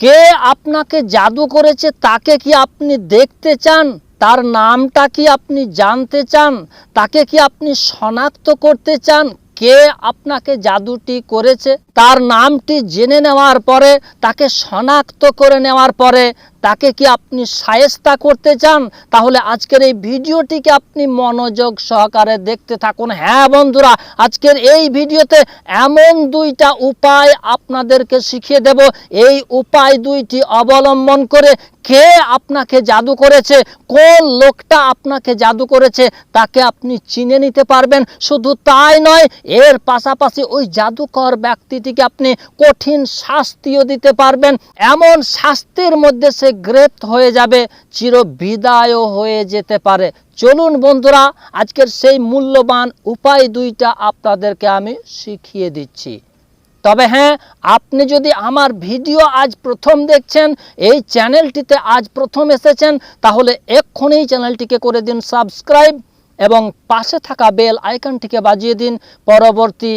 কে আপনাকে জাদু করেছে তাকে কি আপনি দেখতে চান? তার নামটা কি আপনি জানতে চান? তাকে কি আপনি শনাক্ত করতে চান? কে আপনাকে জাদুটি করেছে? তার নামটি জেনে নেওয়ার পরে, তাকে শনাক্ত করে নেওয়ার পরে তাকে কি আপনি সায়েস্তা করতে চান? তাহলে আজকের এই ভিডিওটিকে আপনি মনোযোগ সহকারে দেখতে থাকুন। হ্যাঁ বন্ধুরা, আজকের এই ভিডিওতে এমন দুইটা উপায় আপনাদেরকে শিখিয়ে দেব। এই উপায় দুইটি অবলম্বন করে কে আপনাকে জাদু করেছে, কোন লোকটা আপনাকে জাদু করেছে, তাকে আপনি চিনে নিতে পারবেন। শুধু তাই নয়, এর পাশাপাশি ওই জাদুকর ব্যক্তিটিকে আপনি কঠিন শাস্তিও দিতে পারবেন। এমন শাস্তির মধ্যে সে গ্রেপ্ত হয়ে যাবে চির বিদায়ও হয়ে যেতে পারে। চলুন বন্ধুরা, আজকের সেই মূল্যবান উপায় দুইটা আপনাদেরকে আমি শিখিয়ে দিচ্ছি। তবে হ্যাঁ আপনি যদি আমার ভিডিও আজ প্রথম দেখছেন, এই চ্যানেলটিতে আজ প্রথম এসেছেন, তাহলে এক্ষুনি চ্যানেলটিকে করে দিন সাবস্ক্রাইব এবং পাশে থাকা বেল আইকনটিকে বাজিয়ে দিন পরবর্তী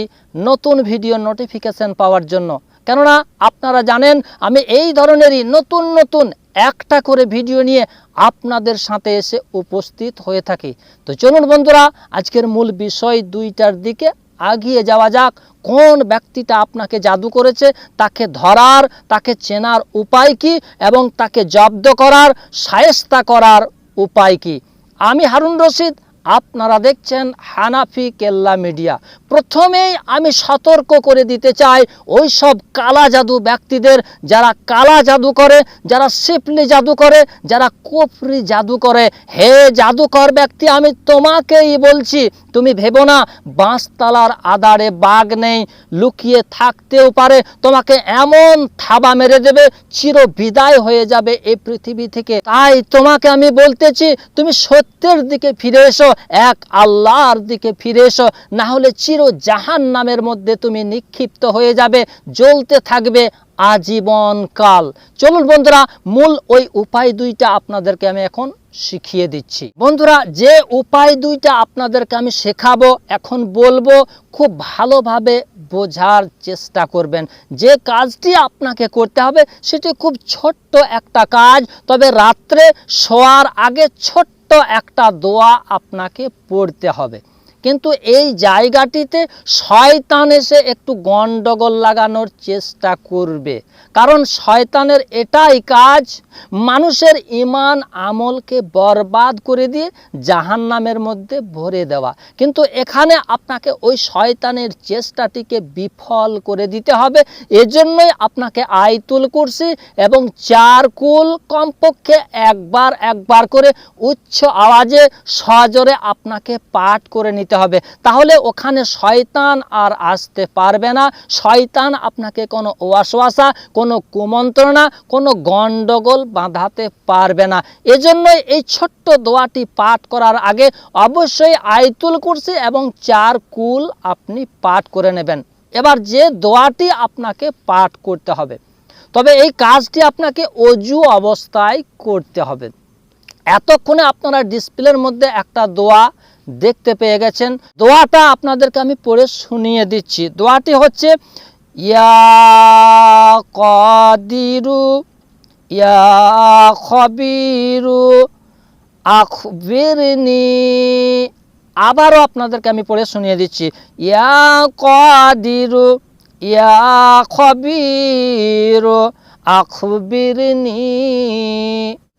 নতুন ভিডিও নোটিফিকেশন পাওয়ার জন্য। কেননা, আপনারা জানেন, আমি এই ধরনেরই নতুন নতুন একটা করে ভিডিও নিয়ে আপনাদের সাথে এসে উপস্থিত হয়ে থাকি। তো চলুন বন্ধুরা, আজকের মূল বিষয় দুইটার দিকে আগিয়ে যাওয়া যাক। কোন ব্যক্তিটা আপনাকে জাদু করেছে, তাকে ধরার, তাকে চেনার উপায় কি এবং তাকে জব্দ করার, সায়স্তা করার উপায় কি? আমি হারুন রশিদ আপনারা দেখছেন হানাফি কেল্লা মিডিয়া। প্রথমেই আমি সতর্ক করে দিতে চাই ওই সব কালা জাদু ব্যক্তিদের, যারা কালা জাদু করে, যারা সিপলি জাদু করে, যারা কোফরি জাদু করে। হে জাদুকর ব্যক্তি, আমি তোমাকেই বলছি তুমি ভেবো না, বাঁশতলার আদারে বাঘ নেই, লুকিয়ে থাকতেও পারে, তোমাকে এমন থাবা মেরে দেবে, চির বিদায় হয়ে যাবে এই পৃথিবী থেকে। তাই তোমাকে আমি বলতেছি, তুমি সত্যের দিকে ফিরে এসো, এক আল্লাহর দিকে ফিরে এসো, না হলে চির জাহান নামের মধ্যে তুমি নিক্ষিপ্ত হয়ে যাবে, জ্বলতে থাকবে আজীবন কাল। চলুন বন্ধুরা, মূল ওই উপায় দুইটা আপনাদেরকে আমি এখন শিখিয়ে দিচ্ছি। বন্ধুরা, যে উপায় দুইটা আপনাদেরকে আমি শেখাবো, এখন বলব, খুব ভালোভাবে বোঝার চেষ্টা করবেন। যে কাজটি আপনাকে করতে হবে, সেটি খুব ছোট্ট একটা কাজ, তবে রাত্রে শোয়ার আগে ছোট্ট একটা দোয়া আপনাকে পড়তে হবে। কিন্তু এই জায়গাটিতে শয়তান এসে একটু গণ্ডগোল লাগানোর চেষ্টা করবে। কারণ শয়তানের এটাই কাজ, মানুষের ইমান আমলকে বরবাদ করে দিয়ে জাহান্নামের মধ্যে ভরে দেওয়া। কিন্তু এখানে আপনাকে ওই শয়তানের চেষ্টাটিকে বিফল করে দিতে হবে। এজন্যই আপনাকে আইতুল কুরসি এবং চার কুল কমপক্ষে একবার একবার করে উচ্চ আওয়াজে সজোরে আপনাকে পাঠ করে নিতে হবে। তাহলে ওখানে শয়তান আর আসতে পারবে না। শয়তান আপনাকে কোনো ওয়াসওয়াসা, কোনো কুমন্ত্রণা, কোনো গণ্ডগোল বাঁধাতে পারবে না। এজন্যই এই ছোট্ট দোয়াটি পাঠ করার আগে অবশ্যই আইতুল কুরসি এবং চার কুল আপনি পাঠ করে নেবেন। এবার যে দোয়াটি আপনাকে পাঠ করতে হবে, তবে এই কাজটি আপনাকে অজু অবস্থায় করতে হবে। এতক্ষণে আপনারা ডিসপ্লের মধ্যে একটা দোয়া দেখতে পেয়ে গেছেন। দোয়াটা আপনাদেরকে আমি পড়ে শুনিয়ে দিচ্ছি। দোয়াটি হচ্ছে, ইয়া কদিরু, ইয়া খবিরু, আখবিরনি। আবারও আপনাদেরকে আমি পড়ে শুনিয়ে দিচ্ছি। ইয়া কদিরু, ইয়া খবিরু, আখবিরনি।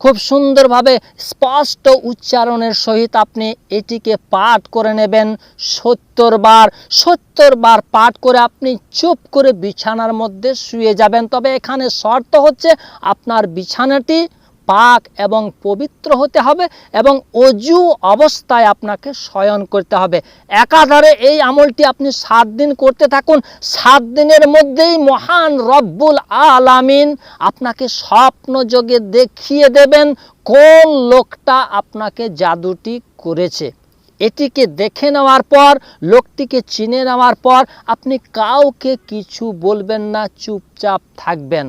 খুব সুন্দরভাবে স্পষ্ট উচ্চারণের সহিত আপনি এটিকে পাঠ করে নেবেন। সত্তর বার সত্তর বার পাঠ করে আপনি চুপ করে বিছানার মধ্যে শুয়ে যাবেন। তবে এখানে শর্ত হচ্ছে আপনার বিছানাটি পাক এবং পবিত্র হতে হবে এবং অজু অবস্থায় আপনাকে শয়ন করতে হবে। একাধারে এই আমলটি আপনি সাত দিন করতে থাকুন। সাত দিনের মধ্যেই মহান রব্বুল আলামিন আপনাকে স্বপ্ন যোগে দেখিয়ে দেবেন কোন লোকটা আপনাকে জাদুটি করেছে। এটিকে দেখে নেওয়ার পর, লোকটিকে চিনে নেওয়ার পর আপনি কাউকে কিছু বলবেন না, চুপচাপ থাকবেন।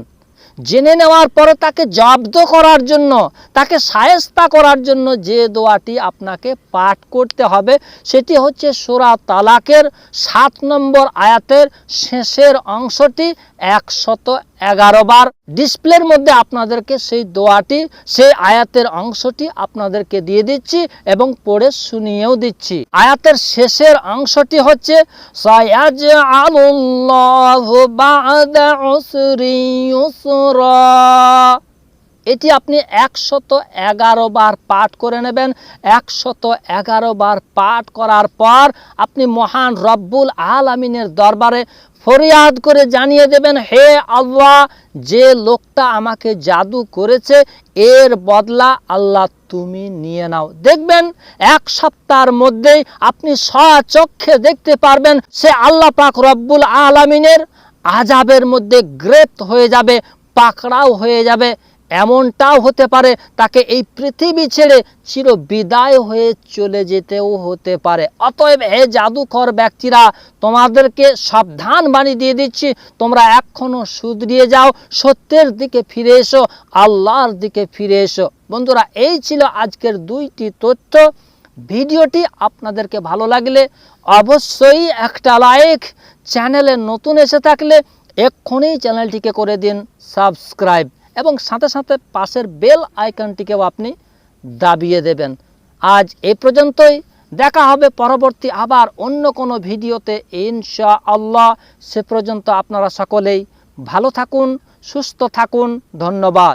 জেনে নেওয়ার পরে তাকে জব্দ করার জন্য, তাকে সায়স্তা করার জন্য যে দোয়াটি আপনাকে পাঠ করতে হবে, সেটি হচ্ছে সোরা তালাকের সাত নম্বর আয়াতের শেষের অংশটি একশত এগারো বার ডিসপ্লের মধ্যে আপনাদেরকে সেই দোয়াটি, সেই আয়াতের অংশটি আপনাদেরকে দিয়ে দিচ্ছি এবং পড়ে শুনিয়েও দিচ্ছি। আয়াতের শেষের অংশটি হচ্ছে ইউসরা। এটি আপনি একশত এগারো বার পাঠ করে নেবেন। একশত এগারো বার পাঠ করার পর আপনি মহান রব্বুল আলামিনের দরবারে ফরিয়াদ করে জানিয়ে দেবেন, হে আল্লাহ, যে লোকটা আমাকে জাদু করেছে, এর বদলা আল্লাহ তুমি নিয়ে নাও। দেখবেন, এক সপ্তাহের মধ্যেই আপনি স্বচক্ষে দেখতে পারবেন, সে আল্লাহ পাক রব্বুল আলামিনের আজাবের মধ্যে গ্রেপ্ত হয়ে যাবে, পাকড়াও হয়ে যাবে। এমনটাও হতে পারে, তাকে এই পৃথিবী ছেড়ে চির বিদায় হয়ে চলে যেতেও হতে পারে। অতএব হে জাদুকর ব্যক্তিরা, তোমাদেরকে সাবধান বাণী দিয়ে দিচ্ছি, তোমরা এখনও শুধরিয়ে যাও, সত্যের দিকে ফিরে এসো, আল্লাহর দিকে ফিরে এসো। বন্ধুরা, এই ছিল আজকের দুইটি তথ্য। ভিডিওটি আপনাদেরকে ভালো লাগলে অবশ্যই একটা লাইক, চ্যানেলে নতুন এসে থাকলে এক্ষুনি চ্যানেলটিকে করে দিন, সাবস্ক্রাইব। এবং সাথে সাথে পাশের বেল আইকনটিকেও আপনি দাবিয়ে দেবেন। আজ এ পর্যন্তই। দেখা হবে পরবর্তী আবার অন্য কোনো ভিডিওতে। ইনশা আল্লাহ সে পর্যন্ত আপনারা সকলেই ভালো থাকুন, সুস্থ থাকুন। ধন্যবাদ।